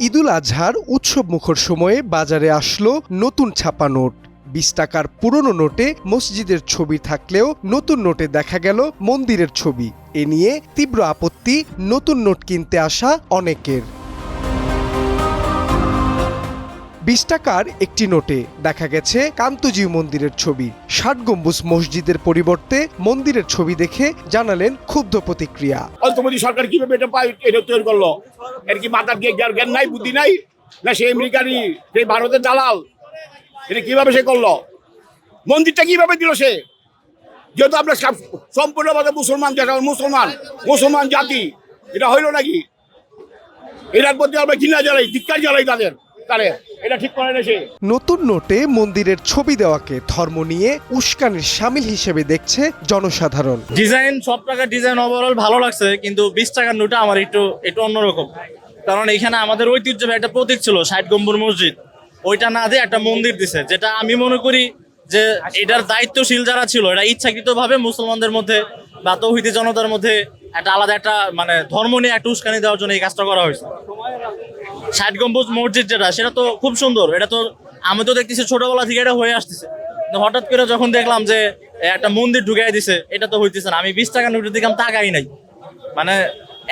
ঈদুল আজহার উৎসব মুখর সময়ে বাজারে আসলো নতুন ছাপা নোট। বিশ টাকার পুরনো নোটে মসজিদের ছবি থাকলেও নতুন নোটে দেখা গেল মন্দিরের ছবি। এ নিয়ে তীব্র আপত্তি নতুন নোট কিনতে আসা অনেকের। বিশ টাকার একটি নোটে দেখা গেছে কান্তজিউ মন্দিরের ছবি। ষাট গম্বুজ মসজিদের পরিবর্তে মন্দিরের ছবি দেখে জানালেন ক্ষুব্ধ প্রতিক্রিয়া। অন্তমতি সরকার কীভাবে এটা পায়, এটা তৈরি করল? এর কি মাথার জ্ঞান নাই, বুদ্ধি নাই? না সে আমেরিকারই সেই ভারতের দালাল? এটা কীভাবে সে করল? মন্দিরটা কীভাবে দিল সে? যেহেতু আমরা সম্পূর্ণভাবে মুসলমান যেটা মুসলমান মুসলমান জাতি, এটা হইল নাকি? এটার প্রতি আমরা ঘৃণা জ্বালাই ধিক্কার জ্বালাই তাদের তারে এটা ঠিক করে না সে নতুন নোটে মন্দিরের ছবি দেওয়াকে ধর্ম নিয়ে উস্কানির সামিল হিসেবে দেখছে জনসাধারণ। ডিজাইন সব টাকার ডিজাইন ওভারঅল ভালো লাগছে কিন্তু বিশ টাকার নোটা আমার একটু একটু অন্যরকম। কারণ এখানে আমাদের ঐতিহ্যবাহী একটা প্রতীক ছিল ষাট গম্বুর মসজিদ। ওইটা না দিয়ে একটা মন্দির দিছে যেটা আমি মনে করি যে এটার দায়িত্বশীল যারা ছিল এটা ইচ্ছাকৃতভাবে মুসলমানদের মধ্যে বা তৌহিদি জনতার মধ্যে একটা আলাদা একটা মানে ধর্ম নিয়ে একটা উস্কানি দেওয়ার জন্য এই কাজটা করা হয়েছে। ষাট গম্বুজ মসজিদ যেটা সেটা তো খুব সুন্দর। এটা তো আমি তো দেখতেছি ছোটবেলা থেকে এটা হয়ে আসতেছে। হঠাৎ করে যখন দেখলাম যে একটা মন্দির ঢুকাই দিছে এটা তো হইতেছে না। আমি বিশ টাকা নোটের দিকে আমি তাকাই নাই। মানে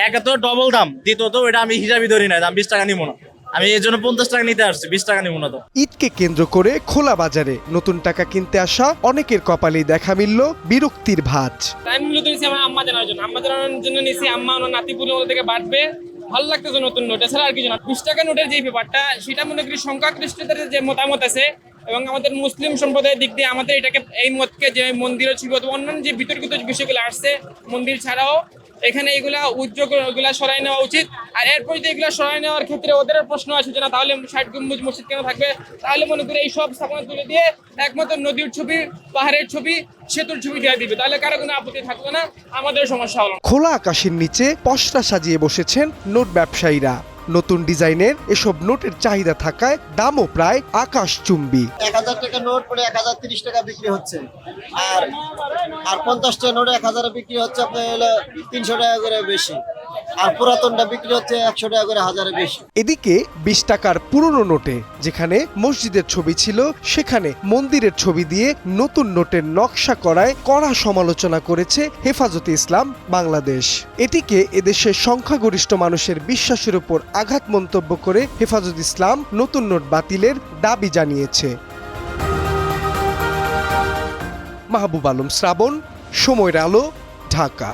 একে তো ডবল দাম দ্বিতীয়ত এটা আমি হিসাবই ধরি নাই দাম বিশ টাকা নিবো না। আমি এই জন্য পঞ্চাশ টাকা নিতে আসছি বিশ টাকা নিবো না তো। ঈদকে কেন্দ্র করে খোলা বাজারে নতুন টাকা কিনতে আসা অনেকের কপালেই দেখা মিলল বিরক্তির ভাঁজ। আমি মূলত নিয়েছি আমার আম্মা জানার জন্য। আম্মা জানার জন্য নিয়েছি আম্মা আমার নাতিপুরের মধ্যে থেকে বাড়বে ভালো লাগতেছে নতুন নোট এছাড়া আর কিছু না। বিশ টাকা নোটের যে ব্যাপারটা সেটা মনে করি সংখ্যাগরিষ্ঠতার যে মতামত আছে এবং আমাদের মুসলিম সম্প্রদায়ের দিক দিয়ে আমাদের এটাকে, এই মতকে যে মন্দিরও ছিল অথবা অন্যান্য যে বিতর্কিত বিষয়গুলো আসছে মন্দির ছাড়াও এখানে এগুলা উদ্যোগ, এগুলা সরাই নেওয়া উচিত। আর এরপর যদি এগুলা সরাই নেওয়ার ক্ষেত্রে ওদের প্রশ্ন আছে যে না, তাহলে ষাট গম্বুজ মসজিদ কেন থাকবে? তাহলে মনে করি এই সব স্থাপনা তুলে দিয়ে একমাত্র নদীর ছবি, পাহাড়ের ছবি, সেতুর ছবি দিয়ে দিবে। তাহলে কারও কোনো আপত্তি থাকবে না, আমাদের সমস্যা হলো খোলা আকাশের নিচে পশরা সাজিয়ে বসেছেন নোট ব্যবসায়ীরা। নতুন ডিজাইনের এসব নোটের চাহিদা থাকায় দামও প্রায় আকাশ চুম্বি এক হাজার টাকা নোট পরে এক হাজার তিরিশ টাকা বিক্রি হচ্ছে। আর আর পঞ্চাশ টাকা নোট এক হাজারে বিক্রি হচ্ছে আপনার তিনশো টাকা করে বেশি। আর পুরাতনটা বিক্রি হচ্ছে একশো টাকা করে হাজারে বেশি। এদিকে বিশ টাকার পুরনো নোটে, যেখানে মসজিদের ছবি ছিল, সেখানে মন্দিরের ছবি দিয়ে নতুন নোটের নকশা করায় কড়া সমালোচনা করেছে হেফাজতে ইসলাম বাংলাদেশ। এটিকে এদেশের সংখ্যাগরিষ্ঠ মানুষের বিশ্বাসের উপর আঘাত মন্তব্য করে হেফাজত ইসলাম নতুন নোট বাতিলের দাবি জানিয়েছে। মাহবুব আলম শ্রাবণ, সময়ের আলো, ঢাকা।